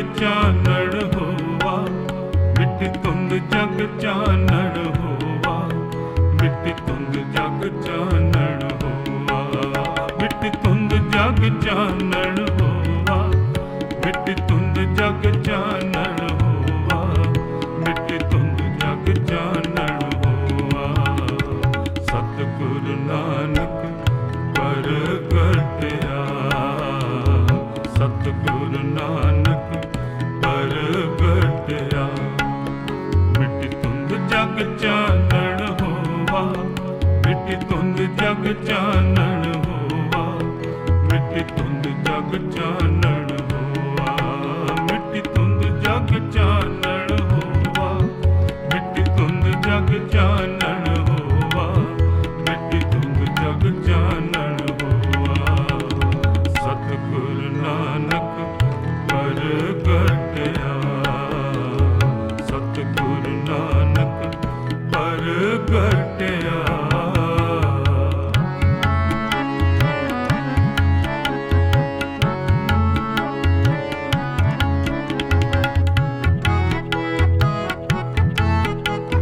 ਜਗ ਚਾਨਣ ਹੋਵਾ ਮਿੱਟੀ ਤੁੰਗ ਜਗ ਚਾਨਣ ਹੋਵਾ ਮਿੱਟੀ ਤੁੰਗ ਜਗ ਚਾਨਣ ਹੋਵਾ ਮਿੱਟੀ ਤੁੰਗ ਜਗ ਚਾਨਣ ਹੋਵਾ ਮਿੱਟੀ ਤੁੰਗ ਜਗ ਚਾਨਣ ਹੋਵਾ ਮਿੱਟੀ ਤੁੰਗ ਜਗ ਚਾਨਣ ਹੋਵਾ ਸਤਿਗੁਰ ਨਾਨਕ ਪ੍ਰਗਟਿਆ, ਸਤਿਗੁਰ ਨਾਨਕ ਜਗ ਚਾਨਣ ਹੋਵਾ ਮਿੱਟੀ ਤੁੰਦ ਜਗ ਚਾਨਣ ਹੋਵਾ ਮਿੱਟੀ ਤੁੰਦ ਜਗ ਚਾਨਣ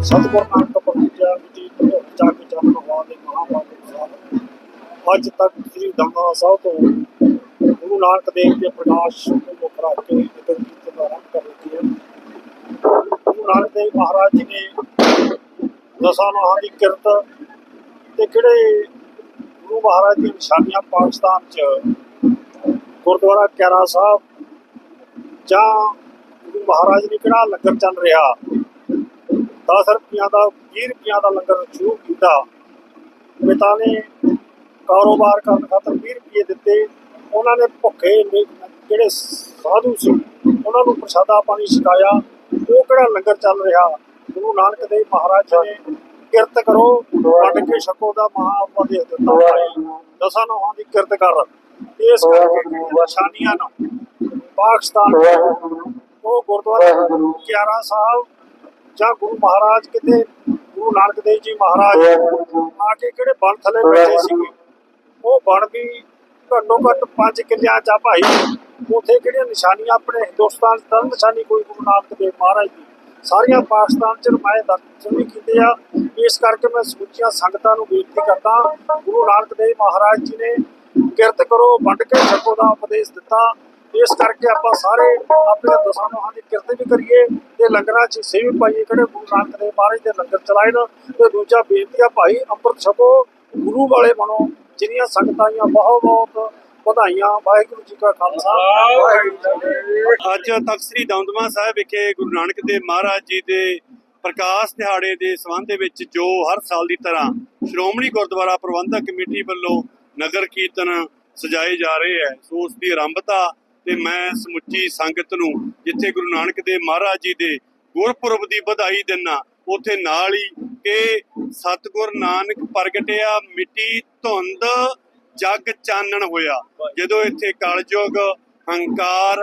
ਸਤਿਗੁਰ ਨਾਨਕ ਪਰਮੇਸ਼ਰ ਜੀ। ਜਾ ਕੇ ਜਨਮ ਹੋਆ ਦੇ ਮਹਾਂਪੁਰਖ ਸਾਹਿਬ ਅੱਜ ਤੱਕ ਸ੍ਰੀ ਦਮਦਮਾ ਸਾਹਿਬ ਤੋਂ ਗੁਰੂ ਨਾਨਕ ਦੇਵ ਦੇ ਪ੍ਰਕਾਸ਼ ਨੂੰ ਮੁੱਖ ਰੱਖ ਕੇ ਨਗਰ ਕੀਰਤਨ ਦਾ ਆਰੰਭ ਕਰ ਦਿੱਤੀ ਹੈ। ਗੁਰੂ ਨਾਨਕ ਦੇਵ ਮਹਾਰਾਜ ਜੀ ਨੇ ਦਸਾਂ ਨੌਹਾਂ ਦੀ ਕਿਰਤ ਤੇ ਕਿਹੜੇ ਗੁਰੂ ਮਹਾਰਾਜ ਦੀ ਨਿਸ਼ਾਨੀਆਂ ਪਾਕਿਸਤਾਨ ਚ ਗੁਰਦੁਆਰਾ ਕਿਆਰਾ ਸਾਹਿਬ ਜਾਂ ਗੁਰੂ ਮਹਾਰਾਜ ਨੇ ਕਿਹੜਾ ਲੰਗਰ ਚੱਲ ਰਿਹਾ? 10 ਰੁਪਈਆਂ ਦਾ 20 ਰੁਪਈਆਂ ਦਾ ਲੰਗਰ ਸ਼ੁਰੂ ਕੀਤਾ। ਪਿਤਾ ਨੇ ਕਾਰੋਬਾਰ ਕਰਨ ਖਾਤਰ 20 ਰੁਪਏ ਦਿੱਤੇ। ਉਹਨਾਂ ਨੇ ਭੁੱਖੇ ਜਿਹੜੇ ਸਾਧੂ ਸੀ ਉਹਨਾਂ ਨੂੰ ਪ੍ਰਸ਼ਾਦਾ ਪਾਣੀ ਛਕਾਇਆ। ਉਹ ਕਿਹੜਾ ਲੰਗਰ ਚੱਲ ਰਿਹਾ? ਗੁਰੂ ਨਾਨਕ ਦੇਵ ਮਹਾਰਾਜ ਜੀ ਨੇ ਕਿਰਤ ਕਰੋ ਵੰਡ ਕੇ ਛਕੋ ਦਾ ਮਹਾ ਉਪਦੇਸ਼ ਦਿੱਤਾ। ਭਾਈ ਦਸਾਂ ਨੌਹਾਂ ਦੀ ਕਿਰਤ ਕਰ। ਇਸ ਕਰਕੇ ਨਿਸ਼ਾਨੀਆਂ ਨਾ ਪਾਕਿਸਤਾਨ ਉਹ ਗੁਰਦੁਆਰਾ ਕਿਆਰਾ ਸਾਹਿਬ ਜਾਂ ਗੁਰੂ ਮਹਾਰਾਜ ਕਿਤੇ, ਗੁਰੂ ਨਾਨਕ ਦੇਵ ਜੀ ਮਹਾਰਾਜ ਆ ਕੇ ਕਿਹੜੇ ਬਣ ਥੱਲੇ ਬੈਠੇ ਸੀਗੇ? ਉਹ ਬਣ ਵੀ ਘੱਟੋ ਘੱਟ 5 ਕਿੱਲਿਆਂ ਚ ਆ ਭਾਈ, ਉਥੇ ਕਿਹੜੀਆਂ ਨਿਸ਼ਾਨੀਆਂ ਆਪਣੇ ਹਿੰਦੁਸਤਾਨ ਚ ਨਿਸ਼ਾਨੀ ਕੋਈ ਗੁਰੂ ਨਾਨਕ ਦੇਵ ਮਹਾਰਾਜ ਦੀ। ਸਾਰੀਆਂ ਪਾਕਿਸਤਾਨ ਚ ਰਮਾਇ ਦਰਸ਼ਨ ਵੀ ਕੀਤੇ ਆ। ਇਸ ਕਰਕੇ ਮੈਂ ਸਮੁੱਚੀਆਂ ਸੰਗਤਾਂ ਨੂੰ ਬੇਨਤੀ ਕਰਦਾ, ਗੁਰੂ ਨਾਨਕ ਦੇਵ ਮਹਾਰਾਜ ਜੀ ਨੇ ਕਿਰਤ ਕਰੋ, ਵੰਡ ਕੇ ਛਕੋ ਦਾ ਉਪਦੇਸ਼ ਦਿੱਤਾ। ਇਸ ਕਰਕੇ ਆਪਾਂ ਸਾਰੇ ਆਪਣੇ ਦਸਾਂ ਨੋਹਾਂ ਦੀ ਕਿਰਤ ਵੀ ਕਰੀਏ ਤੇ ਲੰਗਰਾਂ 'ਚ ਹਿੱਸੇ ਵੀ ਪਾਈਏ, ਕਿਹੜੇ ਗੁਰੂ ਨਾਨਕ ਦੇਵ ਮਹਾਰਾਜ ਦੇ ਲੰਗਰ ਚਲਾਏ ਤੇ ਦੂਜਾ ਬੇਨਤੀ ਆ ਭਾਈ, ਅੰਮ੍ਰਿਤ ਛਕੋ, ਗੁਰੂ ਵਾਲੇ ਬਣੋ, ਜਿੰਨੀਆਂ ਸੰਗਤਾਂ ਆਈਆਂ ਬਹੁਤ ਬਹੁਤ ਵਧਾਈਆਂ। ਵਾਹਿਗੁਰੂ ਜੀ ਕਾ ਖਾਲਸਾ। ਅੱਜ ਤਖਤ ਸ੍ਰੀ ਦਮਦਮਾ ਸਾਹਿਬ ਵਿਖੇ ਗੁਰੂ ਨਾਨਕ ਦੇਵ ਮਹਾਰਾਜ ਜੀ ਦੇ ਪ੍ਰਕਾਸ਼ ਦਿਹਾੜੇ ਦੇ ਸੰਬੰਧ ਦੇ ਵਿੱਚ ਜੋ ਹਰ ਸਾਲ ਦੀ ਤਰ੍ਹਾਂ ਸ਼੍ਰੋਮਣੀ ਗੁਰਦੁਆਰਾ ਪ੍ਰਬੰਧਕ ਕਮੇਟੀ ਵੱਲੋਂ ਨਗਰ ਕੀਰਤਨ ਸਜਾਏ ਜਾ ਰਹੇ ਹੈ। ਸੋ ਉਸ ਦੀ ਆਰੰਭਤਾ ਤੇ ਮੈਂ ਸਮੁੱਚੀ ਸੰਗਤ ਨੂੰ ਜਿੱਥੇ ਗੁਰੂ ਨਾਨਕ ਦੇਵ ਮਹਾਰਾਜ ਜੀ ਦੇ ਗੁਰਪੁਰਬ ਦੀ ਵਧਾਈ ਦਿੰਨਾ, ਉਥੇ ਨਾਲ ਹੀ ਕਿ ਸਤਿਗੁਰ ਨਾਨਕ ਪ੍ਰਗਟਿਆ, ਮਿੱਟੀ ਧੁੰਦ ਜਗ ਚਾਨਣ ਹੋਇਆ। ਜਦੋਂ ਇੱਥੇ ਕਲਯੁਗ, ਹੰਕਾਰ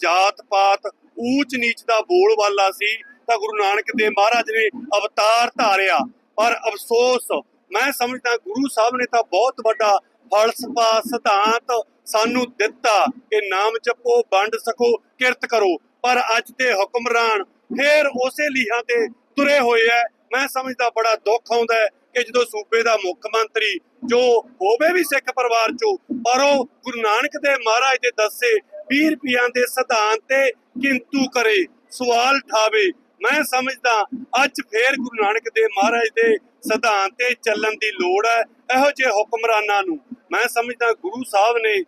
ਜਾਤ ਪਾਤ ਊਚ ਨੀਚ ਦਾ ਬੋਲ ਵਾਲਾ ਸੀ, ਤਾਂ ਗੁਰੂ ਨਾਨਕ ਦੇਵ ਮਹਾਰਾਜ ਨੇ ਅਵਤਾਰ ਧਾਰਿਆ। ਪਰ ਅਫਸੋਸ, ਮੈਂ ਸਮਝਦਾ ਗੁਰੂ ਸਾਹਿਬ ਨੇ ਤਾਂ ਬਹੁਤ ਵੱਡਾ ਫਲਸਫਾ ਸਿਧਾਂਤ ਸਾਨੂੰ ਦਿੱਤਾ ਕਿ ਨਾਮ ਜਪੋ, ਵੰਡ ਸਕੋ, ਕਿਰਤ ਕਰੋ। ਪਰ ਅੱਜ ਦੇ ਹੁਕਮਰਾਨ ਫੇਰ ਉਸੇ ਲੀਹਾਂ ਤੇ ਤੁਰੇ ਹੋਏ ਐ। ਮੈਂ ਸਮਝਦਾ ਬੜਾ ਦੁੱਖ ਆਉਂਦਾ ਹੈ ਕਿ ਜਦੋਂ ਸੂਬੇ ਦਾ ਮੁੱਖ ਮੰਤਰੀ ਜੋ ਹੋਵੇ ਵੀ ਸਿੱਖ ਪਰਿਵਾਰ ਚੋਂ, ਪਰ ਉਹ ਗੁਰੂ ਨਾਨਕ ਦੇਵ ਮਹਾਰਾਜ ਦੇ ਦੱਸੇ 20 ਰੁਪਈਆਂ ਦੇ ਸਿਧਾਂਤ ਤੇ ਕਿੰਤੂ ਕਰੇ, ਸਵਾਲ ਠਾਵੇ। ਮੈਂ ਸਮਝਦਾ ਅੱਜ ਫੇਰ ਗੁਰੂ ਨਾਨਕ ਦੇਵ ਮਹਾਰਾਜ ਦੇ ਸਿਧਾਂਤ ਤੇ ਚੱਲਣ ਦੀ ਲੋੜ ਹੈ ਇਹੋ ਜਿਹੇ ਹੁਕਮਰਾਨਾਂ ਨੂੰ ਮੈਂ ਸਮਝਦਾ ਗੁਰੂ ਸਾਹਿਬ ਨੇ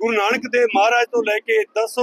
ਗੁਰੂ ਨਾਨਕ ਦੇਵ ਮਹਾਰਾਜ ਤੋਂ ਲੈ ਕੇ 10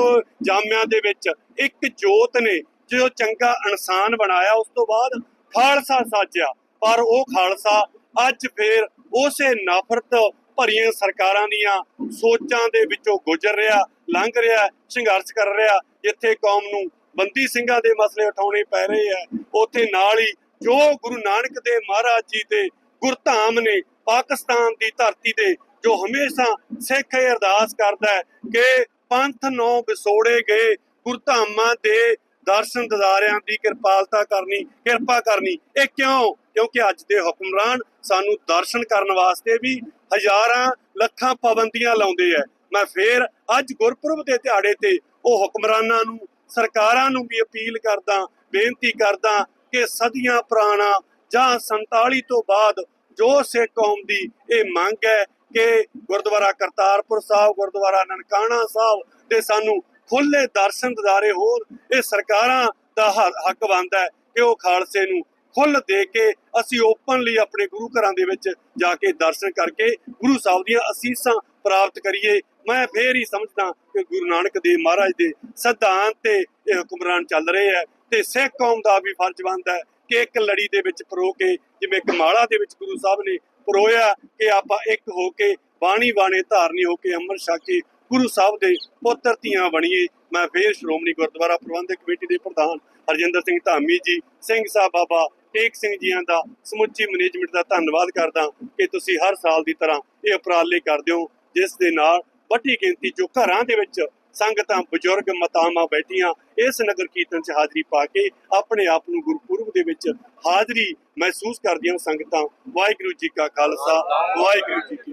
ਜਾਮਿਆਂ ਦੇ ਵਿੱਚ ਇੱਕ ਜੋਤ ਨੇ ਜੋ ਚੰਗਾ ਇਨਸਾਨ ਬਣਾਇਆ, ਉਸ ਤੋਂ ਬਾਅਦ ਖਾਲਸਾ ਸਾਜਿਆ। ਪਰ ਉਹ ਖਾਲਸਾ ਅੱਜ ਫੇਰ ਉਸੇ ਨਫ਼ਰਤ ਭਰੀਆਂ ਸਰਕਾਰਾਂ ਦੀਆਂ ਸੋਚਾਂ ਦੇ ਵਿੱਚੋਂ ਗੁਜ਼ਰ ਰਿਹਾ, ਲੰਘ ਰਿਹਾ, ਸੰਘਰਸ਼ ਕਰ ਰਿਹਾ, ਜਿੱਥੇ ਕੌਮ ਨੂੰ ਬੰਦੀ ਸਿੰਘਾਂ ਦੇ ਮਸਲੇ ਉਠਾਉਣੇ ਪੈ ਰਹੇ ਆ, ਉੱਥੇ ਨਾਲ ਹੀ ਜੋ ਗੁਰੂ ਨਾਨਕ ਦੇਵ ਮਹਾਰਾਜ ਜੀ ਦੇ ਗੁਰਧਾਮ ਨੇ ਪਾਕਿਸਤਾਨ ਦੀ ਧਰਤੀ ਦੇ ਜੋ ਹਮੇਸ਼ਾ ਸਿੱਖ ਇਹ ਅਰਦਾਸ ਕਰਦਾ ਹੈ ਕਿ ਪੰਥ ਨੂੰ ਵਿਸੋੜੇ ਗਏ, ਗੁਰਧਾਮਾਂ ਦੇ ਦਰਸ਼ਨ ਦਿਦਾਰਿਆਂ ਦੀ ਕਿਰਪਾਲਤਾ ਕਰਨੀ, ਕਿਰਪਾ ਕਰਨੀ। ਇਹ ਕਿਉਂ? ਕਿਉਂਕਿ ਅੱਜ ਦੇ ਹੁਕਮਰਾਨ ਸਾਨੂੰ ਦਰਸ਼ਨ ਕਰਨ ਵਾਸਤੇ ਵੀ ਹਜ਼ਾਰਾਂ ਲੱਖਾਂ ਪਾਬੰਦੀਆਂ ਲਾਉਂਦੇ ਐ ਮੈਂ ਫੇਰ ਅੱਜ ਗੁਰਪੁਰਬ ਦੇ ਦਿਹਾੜੇ ਤੇ ਉਹ ਹੁਕਮਰਾਨਾਂ ਨੂੰ, ਸਰਕਾਰਾਂ ਨੂੰ ਵੀ ਅਪੀਲ ਕਰਦਾ, ਬੇਨਤੀ ਕਰਦਾ ਕਿ ਸਦੀਆਂ ਪੁਰਾਣਾ ਜਾਂ 47 ਤੋਂ ਬਾਅਦ ਜੋ ਸਿੱਖ ਕੌਮ ਦੀ ਇਹ ਮੰਗ ਹੈ ਕਿ ਗੁਰਦੁਆਰਾ ਕਰਤਾਰਪੁਰ ਸਾਹਿਬ, ਗੁਰਦੁਆਰਾ ਨਨਕਾਣਾ ਸਾਹਿਬ ਤੇ ਸਾਨੂੰ ਖੁੱਲੇ ਦਰਸ਼ਨ ਦਿਦਾਰੇ ਹੋਰ ਇਹ ਸਰਕਾਰਾਂ ਦਾ ਹੱਕ ਬਣਦਾ ਹੈ ਕਿ ਉਹ ਖਾਲਸੇ ਨੂੰ ਖੁੱਲ ਦੇ ਕੇ ਅਸੀਂ ਓਪਨਲੀ ਆਪਣੇ ਗੁਰੂ ਘਰਾਂ ਦੇ ਵਿੱਚ ਜਾ ਕੇ ਦਰਸ਼ਨ ਕਰਕੇ ਗੁਰੂ ਸਾਹਿਬ ਦੀਆਂ ਅਸੀਸਾਂ ਪ੍ਰਾਪਤ ਕਰੀਏ। ਮੈਂ ਫੇਰ ਹੀ ਸਮਝਦਾ ਕਿ ਗੁਰੂ ਨਾਨਕ ਦੇਵ ਮਹਾਰਾਜ ਦੇ ਸਿਧਾਂਤ ਤੇ ਇਹ ਹੁਕਮਰਾਨ ਚੱਲ ਰਹੇ ਹੈ ਤੇ ਸਿੱਖ ਕੌਮ ਦਾ ਵੀ ਫਰਜ਼ ਬਣਦਾ ਹੈ ਕਿ ਇੱਕ ਲੜੀ ਦੇ ਵਿੱਚ ਪਰੋ ਕੇ, ਜਿਵੇਂ ਕਮਾਲਾ ਦੇ ਵਿੱਚ ਗੁਰੂ ਸਾਹਿਬ ਨੇ ਪਰੋਇਆ ਕਿ ਆਪਾਂ ਇੱਕ ਹੋ ਕੇ ਬਾਣੀ ਬਾਣੇ ਧਾਰਨੀ ਹੋ ਕੇ ਅੰਮ੍ਰਿਤ ਛਕ ਕੇ ਗੁਰੂ ਸਾਹਿਬ ਦੇ ਪੁੱਤਰ ਧੀਆਂ ਬਣੀਏ। ਮੈਂ ਫੇਰ ਸ਼੍ਰੋਮਣੀ ਗੁਰਦੁਆਰਾ ਪ੍ਰਬੰਧਕ ਕਮੇਟੀ ਦੇ ਪ੍ਰਧਾਨ ਹਰਜਿੰਦਰ ਸਿੰਘ ਧਾਮੀ ਜੀ, ਸਿੰਘ ਸਾਹਿਬ ਬਾਬਾ ਟੇਕ ਸਿੰਘ ਜੀਆਂ ਦਾ ਸਮੁੱਚੀ ਮੈਨੇਜਮੈਂਟ ਦਾ ਧੰਨਵਾਦ ਕਰਦਾ ਕਿ ਤੁਸੀਂ ਹਰ ਸਾਲ ਦੀ ਤਰ੍ਹਾਂ ਇਹ ਉਪਰਾਲੇ ਕਰਦੇ ਹੋ, ਜਿਸ ਦੇ ਨਾਲ ਵੱਡੀ ਗਿਣਤੀ ਜੋ ਘਰਾਂ ਦੇ ਵਿੱਚ ਸੰਗਤਾਂ, ਬਜ਼ੁਰਗ ਮਾਤਾਵਾਂ ਬੈਠੀਆਂ ਇਸ ਨਗਰ ਕੀਰਤਨ 'ਚ ਹਾਜ਼ਰੀ ਪਾ ਕੇ ਆਪਣੇ ਆਪ ਨੂੰ ਗੁਰਪੁਰਬ ਦੇ ਵਿੱਚ ਹਾਜ਼ਰੀ ਮਹਿਸੂਸ ਕਰਦੀਆਂ ਸੰਗਤਾਂ। ਵਾਹਿਗੁਰੂ ਜੀ ਕਾ ਖਾਲਸਾ, ਵਾਹਿਗੁਰੂ ਜੀ ਕੀ